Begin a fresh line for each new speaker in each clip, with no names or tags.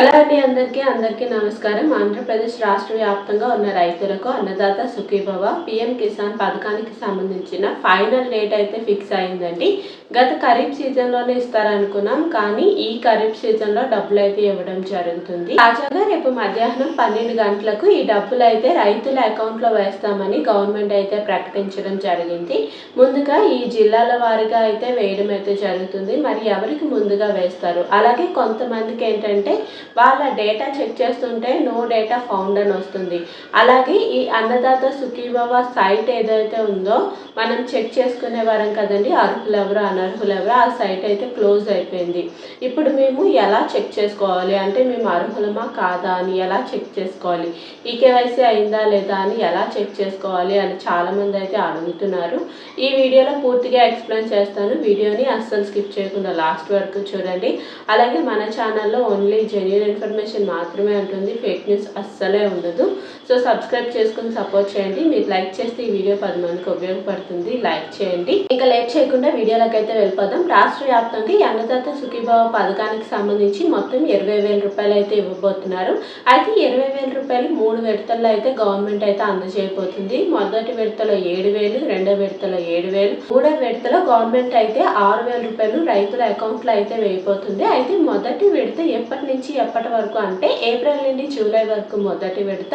Hello అండి అందరికీ అందరికీ నమస్కారం. ఆంధ్రప్రదేశ్ రాష్ట్ర వ్యాప్తంగా ఉన్న రైతులకు అన్నదాత సుఖీభవ పిఎం కిసాన్ పథకానికి సంబంధించిన ఫైనల్ డేట్ అయితే ఫిక్స్ అయిందండి. గత ఖరీఫ్ సీజన్లోనే ఇస్తారనుకున్నాం కానీ ఈ ఖరీఫ్ సీజన్లో డబ్బులు అయితే ఇవ్వడం జరుగుతుంది. తాజాగా రేపు మధ్యాహ్నం పన్నెండు గంటలకు ఈ డబ్బులు అయితే రైతుల అకౌంట్లో వేస్తామని గవర్నమెంట్ అయితే ప్రకటించడం జరిగింది. ముందుగా ఈ జిల్లాల వారిగా అయితే వేయడం అయితే జరుగుతుంది. మరి ఎవరికి ముందుగా వేస్తారు? అలాగే కొంతమందికి ఏంటంటే వాళ్ళ డేటా చెక్ చేస్తుంటే నో డేటా ఫౌండ్ అని వస్తుంది. అలాగే ఈ అన్నదాత సుఖీభవ సైట్ ఏదైతే ఉందో మనం చెక్ చేసుకునే వారం కదండి అర్హులు ఎవరు అనర్హులు ఎవరు ఆ సైట్ అయితే క్లోజ్ అయిపోయింది. ఇప్పుడు మేము ఎలా చెక్ చేసుకోవాలి? అంటే మేము అర్హులమా కాదా అని ఎలా చెక్ చేసుకోవాలి? ఈ కేవైసీ అయిందా లేదా అని ఎలా చెక్ చేసుకోవాలి అని చాలామంది అయితే అడుగుతున్నారు. ఈ వీడియోలో పూర్తిగా ఎక్స్ప్లెయిన్ చేస్తాను. వీడియోని అస్సలు స్కిప్ చేయకుండా లాస్ట్ వరకు చూడండి. అలాగే మన ఛానల్లో ఓన్లీ జెన్యున్ ఇన్ఫర్మేషన్ మాత్రమే ఉంటుంది. ఫేక్ న్యూస్ అస్సలే ఉండదు. సో సబ్స్క్రైబ్ చేసుకుని సపోర్ట్ చేయండి. మీరు లైక్ చేస్తే ఈ వీడియో పది మందికి ఉపయోగపడుతుంది. లైక్ చేయండి. ఇంకా లేట్ చేయకుండా వీడియోలోకి అయితే వెళ్ళిపోదాం. రాష్ట్ర వ్యాప్తంగా ఈ అన్నదాత సుఖీభావ పథకానికి సంబంధించి మొత్తం ఇరవై వేల రూపాయలు అయితే ఇవ్వబోతున్నారు. అయితే ఇరవై వేల రూపాయలు మూడు విడతల్లో అయితే గవర్నమెంట్ అయితే అందజేయబోతుంది. మొదటి విడతలో ఏడు వేలు రెండో విడతలో ఏడు వేలు మూడో విడతలో గవర్నమెంట్ అయితే ఆరు వేల రూపాయలు రైతుల అకౌంట్లో అయితే వేయబోతుంది. అయితే మొదటి విడత ఎప్పటి నుంచి ఎప్పటి వరకు అంటే ఏప్రిల్ నుండి జూలై వరకు మొదటి విడత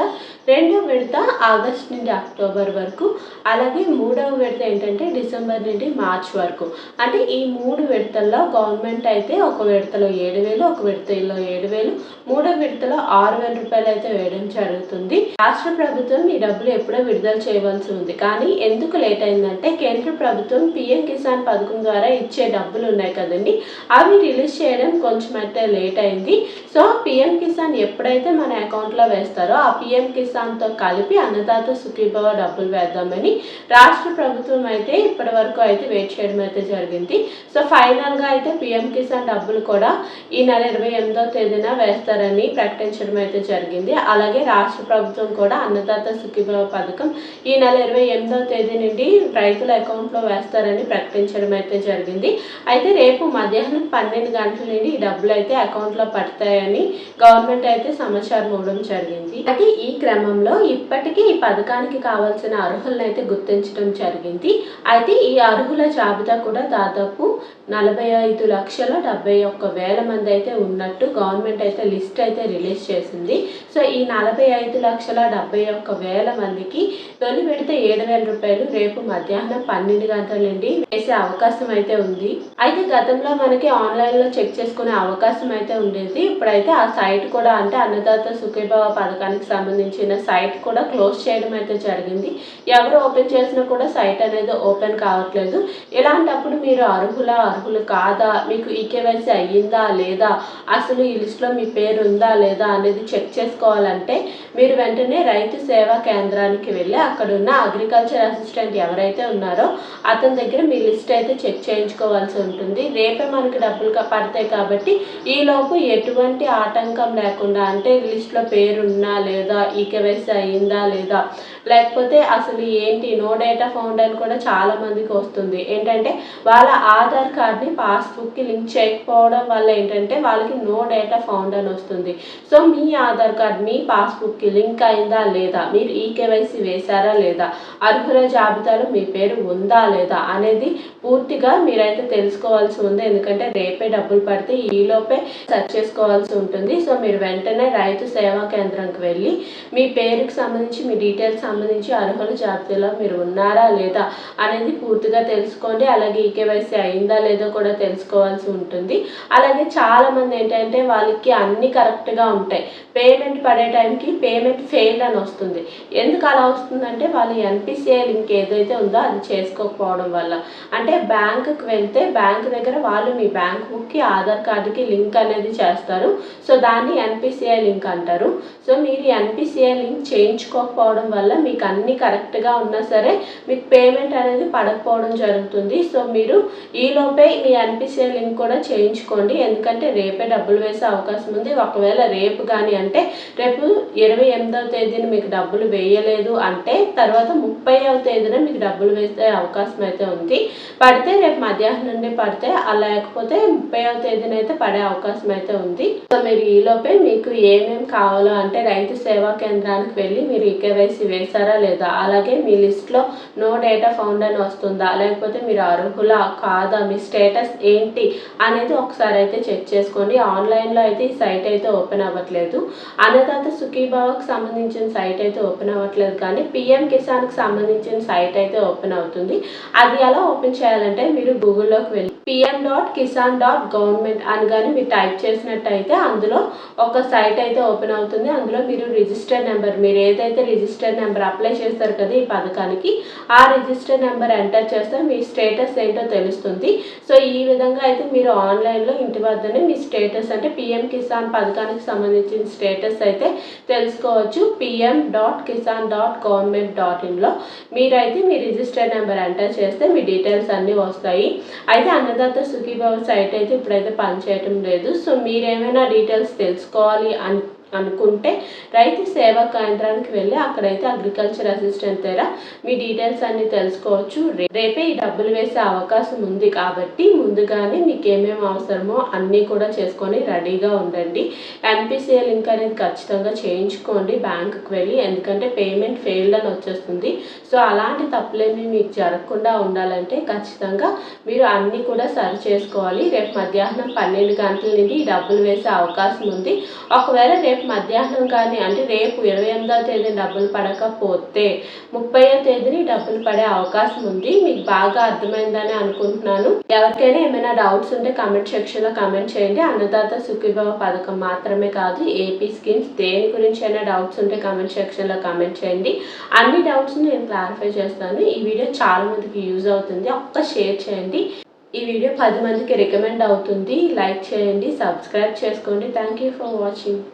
రెండో విడత ఆగస్ట్ నుండి అక్టోబర్ వరకు అలాగే మూడవ విడత ఏంటంటే డిసెంబర్ నుండి మార్చ్ వరకు. అంటే ఈ మూడు విడతల్లో గవర్నమెంట్ అయితే ఒక విడతలో ఏడు వేలు ఒక విడతలో ఏడు వేలు మూడో విడతలో ఆరు వేల రూపాయలు అయితే వేయడం జరుగుతుంది. రాష్ట్ర ప్రభుత్వం ఈ డబ్బులు ఎప్పుడో విడుదల చేయవలసి ఉంది. కానీ ఎందుకు లేట్ అయిందంటే కేంద్ర ప్రభుత్వం పిఎం కిసాన్ పథకం ద్వారా ఇచ్చే డబ్బులు ఉన్నాయి కదండి. అవి రిలీజ్ చేయడం కొంచెం అయితే లేట్ అయింది. సో పిఎం కిసాన్ ఎప్పుడైతే మన అకౌంట్లో వేస్తారో ఆ పిఎం కిసాన్తో కలిపి అన్నదాత సుఖీభవ డబ్బులు వేద్దామని రాష్ట్ర ప్రభుత్వం అయితే ఇప్పటి వరకు అయితే వెయిట్ చేయడం అయితే జరిగింది. సో ఫైనల్గా అయితే పిఎం కిసాన్ డబ్బులు కూడా ఈ నెల ఇరవై ఎనిమిదో తేదీన వేస్తారని ప్రకటించడం అయితే జరిగింది. అలాగే రాష్ట్ర ప్రభుత్వం కూడా అన్నదాత సుఖీభవ పథకం ఈ నెల ఇరవై ఎనిమిదో తేదీ నుండి రైతుల అకౌంట్లో వేస్తారని ప్రకటించడం అయితే జరిగింది. అయితే రేపు మధ్యాహ్నం పన్నెండు గంటల నుండి ఈ డబ్బులు అయితే అకౌంట్లో పడతాయని గవర్నమెంట్ అయితే సమాచారం ఇవ్వడం జరిగింది. అయితే ఈ క్రమంలో ఇప్పటికీ ఈ పథకానికి కావాల్సిన అర్హులను అయితే గుర్తించడం జరిగింది. అయితే ఈ అర్హుల జాబితా కూడా దాదాపు నలభై ఐదు లక్షల డెబ్బై ఒక్క వేల మంది అయితే ఉన్నట్టు గవర్నమెంట్ అయితే లిస్ట్ అయితే రిలీజ్ చేసింది. సో ఈ నలభై ఐదు లక్షల డెబ్బై ఒక్క వేల మందికి తొలి విడత ఏడు వేల రూపాయలు రేపు మధ్యాహ్నం పన్నెండు గంటల నుండి వేసే అవకాశం అయితే ఉంది. అయితే గతంలో మనకి ఆన్లైన్లో చెక్ చేసుకునే అవకాశం అయితే ఉండేది. ఇప్పుడైతే ఆ సైట్ కూడా అంటే అన్నదాత సుఖీభావ పథకానికి సంబంధించిన సైట్ కూడా క్లోజ్ చేయడం అయితే జరిగింది. ఎవరు ఓపెన్ చేసినా కూడా సైట్ అనేది ఓపెన్ కావట్లేదు. ఇలాంటప్పుడు మీరు అర్హుల అర్హులు కాదా? మీకు ఈకేవైసీ అయ్యిందా లేదా? అసలు ఈ లిస్ట్లో మీ పేరు ఉందా లేదా అనేది చెక్ చేసుకోవాలంటే మీరు వెంటనే రైతు సేవా కేంద్రానికి వెళ్ళి అక్కడ ఉన్న అగ్రికల్చర్ అసిస్టెంట్ ఎవరైతే ఉన్నారో అతని దగ్గర మీ లిస్ట్ అయితే చెక్ చేయించుకోవాల్సి ఉంటుంది. రేపే మనకి డబ్బులు పడతాయి కాబట్టి ఈలోపు ఎటువంటి ఆటంకం లేకుండా అంటే లిస్ట్లో పేరున్నా లేదా ఈ కేవైసీ అయ్యిందా లేదా? లేకపోతే అసలు ఏంటి? నో డేటా ఫౌండ్ అని కూడా చాలా మందికి వస్తుంది. ఏంటంటే వాళ్ళ ఆధార్ కార్డ్ని పాస్బుక్కి లింక్ చేయకపోవడం వల్ల ఏంటంటే వాళ్ళకి నో డేటా ఫౌండ్ అని వస్తుంది. సో మీ ఆధార్ కార్డ్ మీ పాస్బుక్కి లింక్ అయిందా లేదా? మీరు ఈ కేవైసీ వేశారా లేదా? అర్హుల జాబితాలో మీ పేరు ఉందా లేదా? అనేది పూర్తిగా మీరైతే తెలుసుకోవాల్సి ఉంది. ఎందుకంటే రేపే డబ్బులు పడితే ఈలోపే సెర్చ్ చేసుకోవాల్సి ఉంటుంది. సో మీరు వెంటనే రైతు సేవా కేంద్రంకి వెళ్ళి మీ పేరుకి సంబంధించి మీ డీటెయిల్స్ సంబంధించి అర్హుల జాబితాలో మీరు ఉన్నారా లేదా అనేది పూర్తిగా తెలుసుకోండి. అలాగే ఈకేవైసీ అయిందా లేదా కూడా తెలుసుకోవాల్సి ఉంటుంది. అలాగే చాలామంది ఏంటంటే వాళ్ళకి అన్ని కరెక్ట్గా ఉంటాయి. పేమెంట్ పడే టైంకి పేమెంట్ ఫెయిల్ అని వస్తుంది. ఎందుకు అలా వస్తుందంటే వాళ్ళు ఎన్పిసిఐ లింక్ ఏదైతే ఉందో అది చేసుకోకపోవడం వల్ల. అంటే బ్యాంకుకి వెళ్తే బ్యాంక్ దగ్గర వాళ్ళు మీ బ్యాంక్ బుక్కి ఆధార్ కార్డుకి లింక్ అనేది చేస్తారు. సో దాన్ని ఎన్పిసిఐ లింక్ అంటారు. సో మీరు ఎన్పిసిఐ లింక్ చేయించుకోకపోవడం వల్ల మీకు అన్ని కరెక్ట్గా ఉన్నా సరే మీకు పేమెంట్ అనేది పడకపోవడం జరుగుతుంది. సో మీరు ఈలోపే ఈలోపే మీ ఎన్పిసిఐ లింక్ కూడా చేయించుకోండి. ఎందుకంటే రేపే డబ్బులు వేసే అవకాశం ఉంది. ఒకవేళ రేపు కానీ అంటే రేపు ఇరవై ఎనిమిదవ తేదీన మీకు డబ్బులు వేయలేదు అంటే తర్వాత ముప్పైవ తేదీన మీకు డబ్బులు వేసే అవకాశం అయితే ఉంది. పడితే రేపు మధ్యాహ్నం నుండి పడితే అలా లేకపోతే ముప్పైవ తేదీన అయితే పడే అవకాశం అయితే ఉంది. సో మీరు ఈలోపే మీకు ఏమేమి కావాలో అంటే రైతు సేవా కేంద్రానికి వెళ్ళి మీరు ఈకేవైసీ వేశారా లేదా? అలాగే మీ లిస్ట్లో నో డేటా ఫౌండ్ అని వస్తుందా? లేకపోతే మీరు అర్హులా కాదా? మిస్టేక్ స్టేటస్ ఏంటి అనేది ఒకసారి అయితే చెక్ చేసుకోండి. ఆన్లైన్లో అయితే ఈ సైట్ అయితే ఓపెన్ అవ్వట్లేదు. అన్నదాత సుఖీభావకు సంబంధించిన సైట్ అయితే ఓపెన్ అవ్వట్లేదు కానీ పిఎం కిసాన్కి సంబంధించిన సైట్ అయితే ఓపెన్ అవుతుంది. అది ఎలా ఓపెన్ చేయాలంటే మీరు గూగుల్లోకి వెళ్ళి PM dot Kisan dot government అని కానీ మీరు టైప్ చేసినట్టయితే అందులో ఒక సైట్ అయితే ఓపెన్ అవుతుంది. అందులో మీరు రిజిస్టర్ నెంబర్ మీరు ఏదైతే రిజిస్టర్ నెంబర్ అప్లై చేస్తారు కదా ఈ పథకానికి ఆ రిజిస్టర్ నెంబర్ ఎంటర్ చేస్తే మీ స్టేటస్ ఏంటో తెలుస్తుంది. సో ఈ విధంగా అయితే మీరు ఆన్లైన్లో ఇంటి వద్దనే మీ స్టేటస్ అంటే పిఎం కిసాన్ పథకానికి సంబంధించిన స్టేటస్ అయితే తెలుసుకోవచ్చు. PM dot Kisan dot government dot ఇన్లో మీరైతే మీ రిజిస్టర్ నెంబర్ ఎంటర్ చేస్తే మీ డీటెయిల్స్ అన్నీ వస్తాయి. అయితే అన్న అన్నదాత సుఖీభావ సైట్ అయితే ఇప్పుడైతే పనిచేయటం లేదు. సో మీరేమైనా డీటెయిల్స్ తెలుసుకోవాలి అని అనుకుంటే రైతు సేవా కేంద్రానికి వెళ్ళి అక్కడైతే అగ్రికల్చర్ అసిస్టెంట్ దగ్గర మీ డీటెయిల్స్ అన్ని తెలుసుకోవచ్చు. రేపే ఈ డబ్బులు వేసే అవకాశం ఉంది కాబట్టి ముందుగానే మీకు ఏమేమి అవసరమో అన్నీ కూడా చేసుకొని రెడీగా ఉండండి. ఎన్పిసిఐ లింక్ అనేది ఖచ్చితంగా చేయించుకోండి బ్యాంకుకి వెళ్ళి ఎందుకంటే పేమెంట్ ఫెయిల్డ్ అని వచ్చేస్తుంది. సో అలాంటి తప్పులేమి మీకు జరగకుండా ఉండాలంటే ఖచ్చితంగా మీరు అన్నీ కూడా సరి చేసుకోవాలి. రేపు మధ్యాహ్నం పన్నెండు గంటల నుండి ఈ డబ్బులు వేసే అవకాశం ఉంది. ఒకవేళ రేపు రేపు మధ్యాహ్నం కానీ అంటే రేపు ఇరవై ఎనిమిదవ తేదీ డబ్బులు పడకపోతే ముప్పైవ తేదీని డబ్బులు పడే అవకాశం ఉంది. మీకు బాగా అర్థమైందని అనుకుంటున్నాను. ఎవరికైనా ఏమైనా డౌట్స్ ఉంటే కామెంట్ సెక్షన్లో కామెంట్ చేయండి. అన్నదాత సుఖీభవ పథకం మాత్రమే కాదు ఏపీ స్కీమ్స్ దేని గురించి అయినా డౌట్స్ ఉంటే కామెంట్ సెక్షన్లో కామెంట్ చేయండి. అన్ని డౌట్స్ని నేను క్లారిఫై చేస్తాను. ఈ వీడియో చాలా మందికి యూజ్ అవుతుంది. ఒక్క షేర్ చేయండి. ఈ వీడియో పది మందికి రికమెండ్ అవుతుంది. లైక్ చేయండి సబ్స్క్రైబ్ చేసుకోండి. Thank you for watching.